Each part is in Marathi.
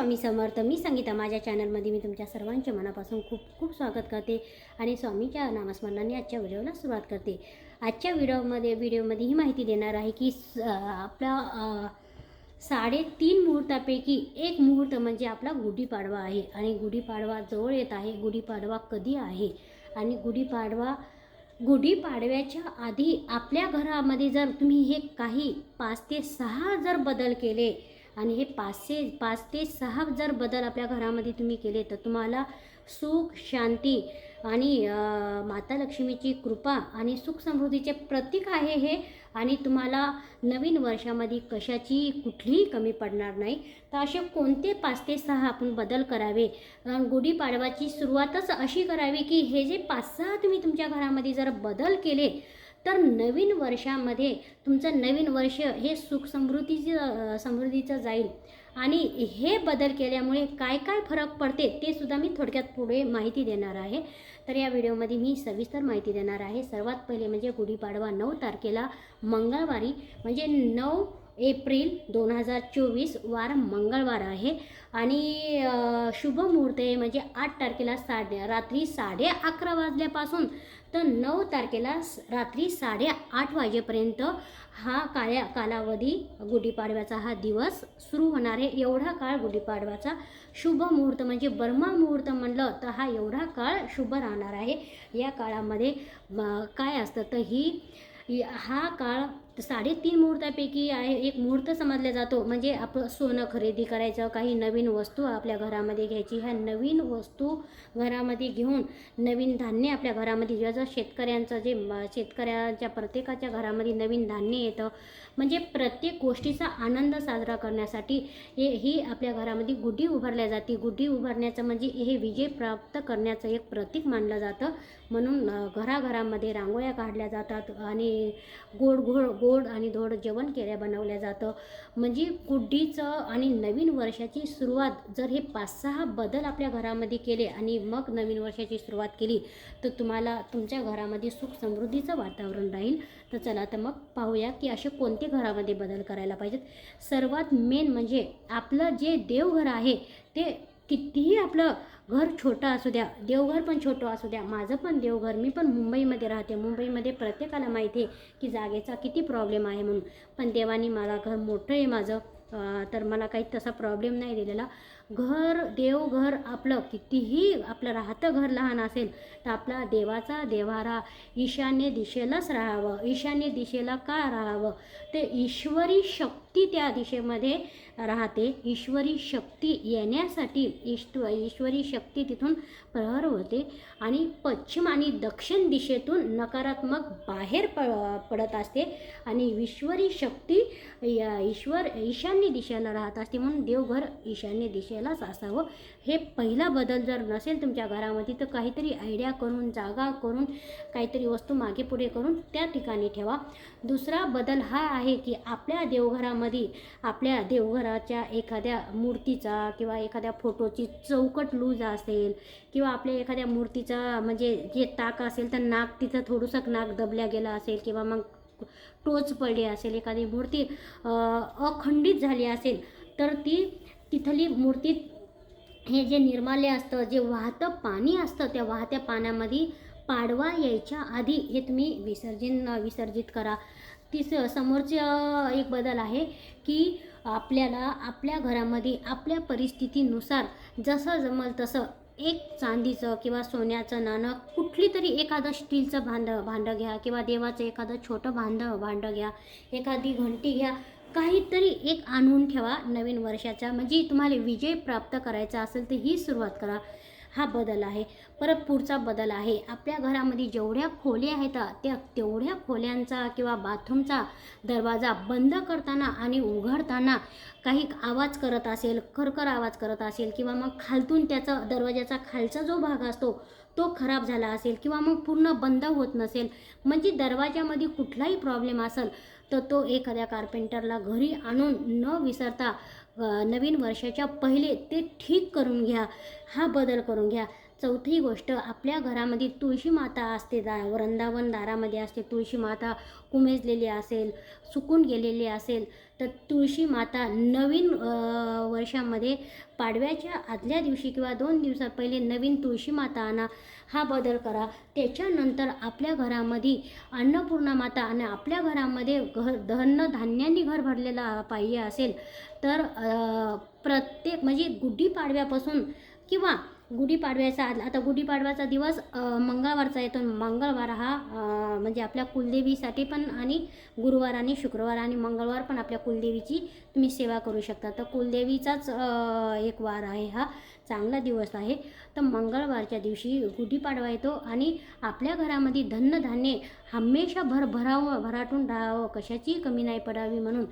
स्वामी समर्थ मी संगीता माझ्या चॅनलमध्ये मी तुमच्या सर्वांच्या मनापासून खूप खूप स्वागत करते आणि स्वामीच्या नामस्मरणाने आजच्या व्हिडिओला सुरुवात करते. आजच्या व्हिडिओमध्ये व्हिडिओमध्ये ही माहिती देणार आहे की आपला साडेतीन मुहूर्तापैकी एक मुहूर्त म्हणजे आपला गुढीपाडवा आहे आणि गुढीपाडवा जवळ येत आहे. गुढीपाडवा कधी आहे? आणि गुढीपाडवा गुढीपाडव्याच्या आधी आपल्या घरामध्ये जर तुम्ही हे काही पाच ते सहा जर बदल केले आणि हे पाचशे पाच ते सहा जर बदल आपल्या घरामध्ये तुम्ही केले तर तुम्हाला सुख शांती आणि माता लक्ष्मीची कृपा आणि सुख समृद्धीचे प्रतीक आहे हे. आणि तुम्हाला नवीन वर्षामध्ये कशाची कुठलीही कमी पडणार नाही. तर असे कोणते पाच ते सहा आपण बदल करावे? गुढीपाडवाची सुरुवातच अशी करावी की हे जे पाच सहा तुम्ही तुमच्या घरामध्ये जर बदल केले तर नवीन वर्षामध्ये तुमचं नवीन वर्ष हे सुख समृद्धीचं समृद्धीचं जाईल. आणि हे बदल केल्यामुळे काय काय फरक पडते ते सुद्धा मी थोडक्यात पुढे माहिती देणार आहे. तर या व्हिडिओमध्ये मी सविस्तर माहिती देणार आहे. सर्वात पहिले म्हणजे गुढीपाडवा नऊ तारखेला मंगळवारी म्हणजे नऊ एप्रिल दोन हजार चोवीस वार मंगळवार आहे. आणि शुभ मुहूर्त आहे म्हणजे आठ तारखेला साडे रात्री साडे अकरा वाजल्यापासून तर नऊ तारखेला स- रात्री साडेआठ वाजेपर्यंत हा काळ्या कालावधी गुढीपाडव्याचा हा दिवस सुरू होणार आहे. एवढा काळ गुढीपाडव्याचा शुभ मुहूर्त म्हणजे बर्मा मुहूर्त म्हणलं तर हा एवढा काळ शुभ राहणार आहे. या काळामध्ये काय असतं तर ही हा काळ साडेतीन मुहूर्तापैकी आहे एक मुहूर्त समजला जातो. म्हणजे आपलं सोनं खरेदी करायचं काही नवीन वस्तू आपल्या घरामध्ये घ्यायची. ह्या नवीन वस्तू घरामध्ये घेऊन नवीन धान्य आपल्या घरामध्ये जसं शेतकऱ्यांचं जे शेतकऱ्यांच्या शेतकऱ्याच्या प्रत्येकाच्या घरामध्ये नवीन धान्य येतं. म्हणजे प्रत्येक गोष्टीचा आनंद साजरा करण्यासाठी हे ही आपल्या घरामध्ये गुढी उभारल्या जाते. गुढी उभारण्याचं म्हणजे हे विजय प्राप्त करण्याचं एक प्रतीक मानलं जातं. म्हणून घराघरामध्ये रांगोळ्या काढल्या जातात आणि गोड गोड गोड आणि धोड जेवण केल्या बनवल्या जातं. म्हणजे कुड्डीचं आणि नवीन वर्षाची सुरुवात जर हे पाच सहा बदल आपल्या घरामध्ये केले आणि मग नवीन वर्षाची सुरुवात केली तर तुम्हाला तुमच्या घरामध्ये सुख समृद्धीचं वातावरण राहील. तर चला तर मग पाहूया की असे कोणते घरामध्ये बदल करायला पाहिजेत. सर्वात मेन म्हणजे आपलं जे देवघर आहे ते कितीही आपलं घर छोटं असू द्या देवघर पण छोटं असू द्या माझं पण देवघर मी पण मुंबईमध्ये राहते. मुंबईमध्ये प्रत्येकाला माहिती आहे की जागेचा किती प्रॉब्लेम आहे म्हणून. पण देवानी मला घर मोठं आहे माझं तर मला काही तसा प्रॉब्लेम नाही दिलेला. घर देवघर आपलं कितीही आपलं राहतं घर लहान असेल तर आपला देवाचा देवारा ईशान्य दिशेलाच राहावं. ईशान्य दिशेला का राहावं? ते ईश्वरी शक्ती त्या दिशेमध्ये राहते. ईश्वरी शक्ती येण्यासाठी ईश्व ईश्वरी शक्ती तिथून प्रहर होते आणि पश्चिम आणि दक्षिण दिशेतून नकारात्मक बाहेर प पडत असते आणि ईश्वरी शक्ती या ईश्वर ईशान्य दिशेला राहत असते. म्हणून देवघर ईशान्य दिशेलाच असावं. हे पहिला बदल जर नसेल तुमच्या घरामध्ये तर काहीतरी आयडिया करून जागा करून काहीतरी वस्तू मागे पुढे करून त्या ठिकाणी ठेवा. दुसरा बदल हा आहे की आपल्या देवघरामध्ये आपल्या देवघराच्या एखाद्या मूर्तीचा किंवा एखाद्या फोटोची चौकट लूज असेल किंवा आपल्या एखाद्या मूर्तीचा म्हणजे जे ताक असेल तर नाक तिथं थोडंसं नाक दबल्या गेलं असेल किंवा मग टोच पडली असेल एखादी मूर्ती अखंडित झाली असेल तर ती तिथली मूर्ती हे जे निर्माल्य असतं जे वाहतं पाणी असतं त्या वाहत्या पाण्यामध्ये पाडवा यायच्या आधी हे तुम्ही विसर्जन विसर्जित करा. तिस समोरचं एक बदल आहे की आपल्याला आपल्या घरामध्ये आपल्या परिस्थितीनुसार जसं जमल तसं एक चांदीचं किंवा सोन्याचं नाणं कुठली तरी एखादं स्टीलचं भांडं भांडं घ्या किंवा देवाचं एखादं छोटं भांडं भांडं घ्या एखादी घंटी घ्या काहीतरी एक आणून ठेवा नवीन वर्षाचा म्हणजे तुम्हाला विजय प्राप्त करायचा असेल तर ही सुरुवात करा. हा बदल आहे. परत पुढचा बदल आहे. आपल्या घरामध्ये जेवढ्या खोली आहेत त्या तेवढ्या खोल्यांचा किंवा बाथरूमचा दरवाजा बंद करताना आणि उघडताना काही आवाज करत असेल खरखर आवाज करत असेल किंवा मग खालतून त्याचा दरवाजाचा खालचा जो भाग असतो तो खराब झाला असेल किंवा मग पूर्ण बंद होत नसेल म्हणजे दरवाजामध्ये कुठलाही प्रॉब्लेम असेल तर तो एखाद्या कार्पेंटरला घरी आणून न विसरता नवीन वर्षाच्या पहिले ते ठीक करून घ्या. हा बदल करून घ्या. चौथी गोष्ट आपल्या घरामध्ये तुळशी माता असते दा वृंदावन दारामध्ये असते तुळशी माता उमेजलेली असेल सुकून गेलेली असेल तर तुळशी माता नवीन वर्षामध्ये पाडव्याच्या आदल्या दिवशी किंवा दोन दिवसात पहिले नवीन तुळशी माता आणा हा बदल करा. त्याच्यानंतर आपल्या घरामध्ये अन्नपूर्णा माता आणि आपल्या घरामध्ये घर धन्न धान्यांनी घर भरलेलं पाहिजे असेल तर प्रत्येक म्हणजे गुढीपाडव्यापासून किंवा गुढीपाडव्याचा आद- आता गुढीपाडव्याचा दिवस मंगळवारचा येतो. मंगळवार हा म्हणजे आपल्या कुलदेवीसाठी पण आणि गुरुवार आणि शुक्रवार आणि मंगळवार पण आपल्या कुलदेवीची तुम्ही सेवा करू शकता. तर कुलदेवीचाच एक वार आहे हा. चांगला दिवस आहे. तर मंगळवारच्या दिवशी गुढीपाडवा येतो आणि आपल्या घरामध्ये धन्यधान्ये हमेशा भरभरावं भराटून राहावं. कशाची कमी नाही पडावी म्हणून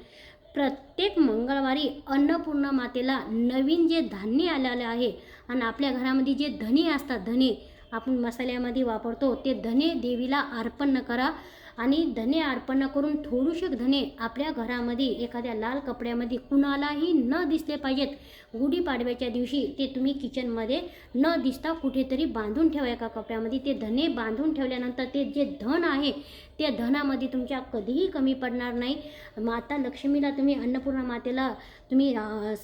प्रत्येक मंगळवारी अन्नपूर्णा मातेला नवीन जे धान्य आलेलं आहे आणि आपल्या घरामध्ये जे धने असतात धने आपण मसाल्यामध्ये वापरतो ते धने देवीला अर्पण करा. आणि धने अर्पण करून थोडूशे धने आपल्या घरामध्ये एखाद्या लाल कपड्यामध्ये कुणालाही न दिसले पाहिजेत. गुढीपाडव्याच्या दिवशी ते तुम्ही किचनमध्ये न दिसता कुठेतरी बांधून ठेवा एका कपड्यामध्ये. ते धने बांधून ठेवल्यानंतर ते जे धन आहे त्या धनामध्ये तुमच्या कधीही कमी पडणार नाही. माता लक्ष्मीला तुम्ही अन्नपूर्णा मातेला तुम्ही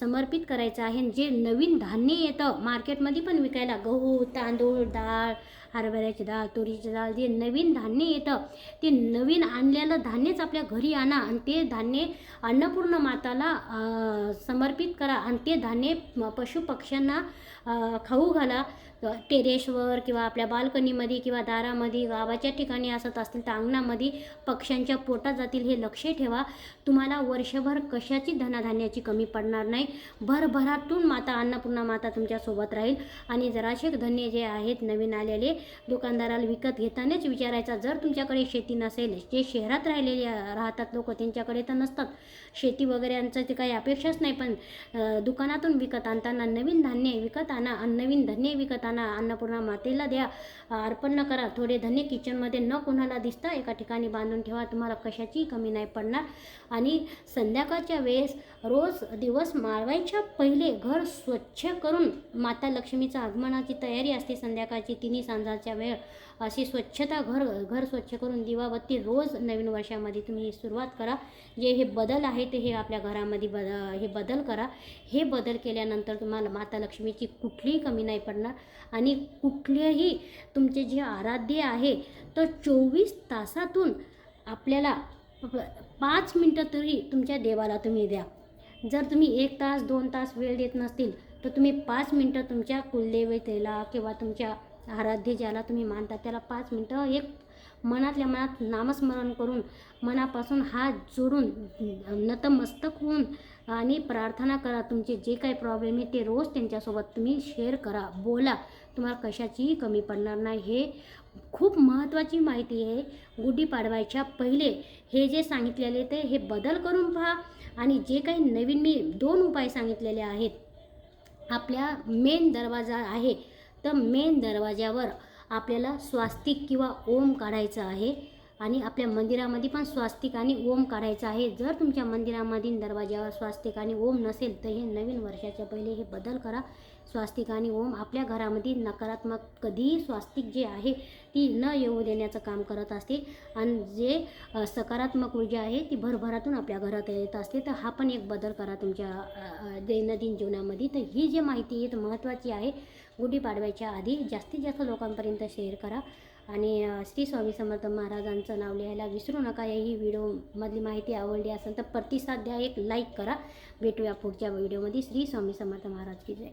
समर्पित करायचं आहे. जे नवीन धान्य येतं मार्केटमध्ये पण विकायला गहू तांदूळ डाळ हरभऱ्याची डाळ तुरीची डाळ जे नवीन धान्य येतं ते नवीन आणलेलं धान्यच आपल्या घरी आणा आणि ते धान्य अन्नपूर्ण माताला समर्पित करा आणि ते धान्य पशुपक्ष्यांना खाऊ घाला. टेरेसवर किंवा आपल्या बाल्कनीमध्ये किंवा दारामध्ये गावाच्या ठिकाणी असत असतील तर अंगणामध्ये पक्ष्यांच्या पोटात जातील हे लक्ष ठेवा. तुम्हाला वर्षभर कशाची धनाधान्याची कमी पडणार नाही? भरभरातून माता अन्नपूर्णा माता तुमच्यासोबत राहील. आणि जराशे धान्य जे आहेत नवीन आलेले दुकानदाराला विकत घेतानाच विचारायचा. जर तुमच्याकडे शेती नसेल जे शहरात राहिलेले राहतात लोक त्यांच्याकडे तर नसतात. शेती वगैरे यांचं ते काही अपेक्षाच नाही. पण दुकानातून विकत आणताना नवीन धान्य विकत आणा. नवीन धान्य विकत आणा. अन्नपूर्णा मातेला द्या. अर्पण करा. थोडे धन्य किचनमध्ये न कोणाला दिसता एका ठिकाणी बांधून ठेवा. तुम्हाला कशाची कमी नाही पडणार. आणि संध्याकाळच्या वेळेस रोज दिवस माळवायच्या पहिले घर स्वच्छ करून माता लक्ष्मीचं आगमनाची तयारी असते. संध्याकाळची तिन्ही सांजाच्या वेळ अशी स्वच्छता घर घर स्वच्छ करून दिवाबत्ती रोज नवीन वर्षामध्ये तुम्ही सुरुवात करा. जे हे बदल आहे ते हे आपल्या घरामध्ये बद हे बदल करा. हे बदल केल्यानंतर तुम्हाला माता लक्ष्मीची कुठलीही कमी नाही पडणार. आणि कुठलेही तुमचे जे आराध्य आहे तर चोवीस तासातून आपल्याला पाच मिनटं तरी तुमच्या देवाला तुम्ही द्या. जर तुम्ही एक तास दोन तास वेळ देत नसतील तर तुम्ही पाच मिनटं तुमच्या कुलदेवतेला किंवा तुमच्या आराध्य ज्याला तुम्ही मानता त्याला पाच मिनटं एक मनातल्या मनात नामस्मरण करून मनापासून हात जोडून नतमस्तक होऊन आणि प्रार्थना करा. तुमचे जे काही प्रॉब्लेम आहे ते रोज त्यांच्यासोबत तुम्ही शेअर करा. बोला तुम्हाला कशाचीही कमी पडणार नाही. हे खूप महत्त्वाची माहिती आहे. गुढीपाडवायच्या पहिले हे जे सांगितलेले ते हे बदल करून पहा आणि जे काही नवीन मी दोन उपाय सांगितलेले आहेत. आपल्या मेन दरवाजा आहे. तर मेन दरवाजावर आपल्याला स्वास्तिक किंवा ओम काढायचं आहे. आणि आपल्या मंदिरामध्ये पण स्वास्तिक आणि ओम काढायचं आहे. जर तुमच्या मंदिरामधील दरवाज्यावर स्वास्तिक आणि ओम नसेल तर हे नवीन वर्षाच्या पहिले हे बदल करा. स्वास्तिक आणि ओम आपल्या घरामध्ये नकारात्मक कधीही स्वास्तिक जे आहे ती न येऊ देण्याचं काम करत असते. आणि जे सकारात्मक ऊर्जा आहे ती भरभरातून आपल्या घरात येत असते. तर हा पण एक बदल करा तुमच्या दैनंदिन जीवनामध्ये. तर ही जी माहिती आहे महत्त्वाची आहे. गुढीपाडव्याच्या आधी जास्तीत जास्त लोकांपर्यंत शेअर करा. आणि श्री स्वामी समर्थ महाराजांचं नाव लिहायला विसरू नका. ही व्हिडिओमधली माहिती आवडली असेल तर प्रतिसाद द्या. एक लाईक करा. भेटूया पुढच्या व्हिडिओमध्ये. श्री स्वामी समर्थ महाराज की जय.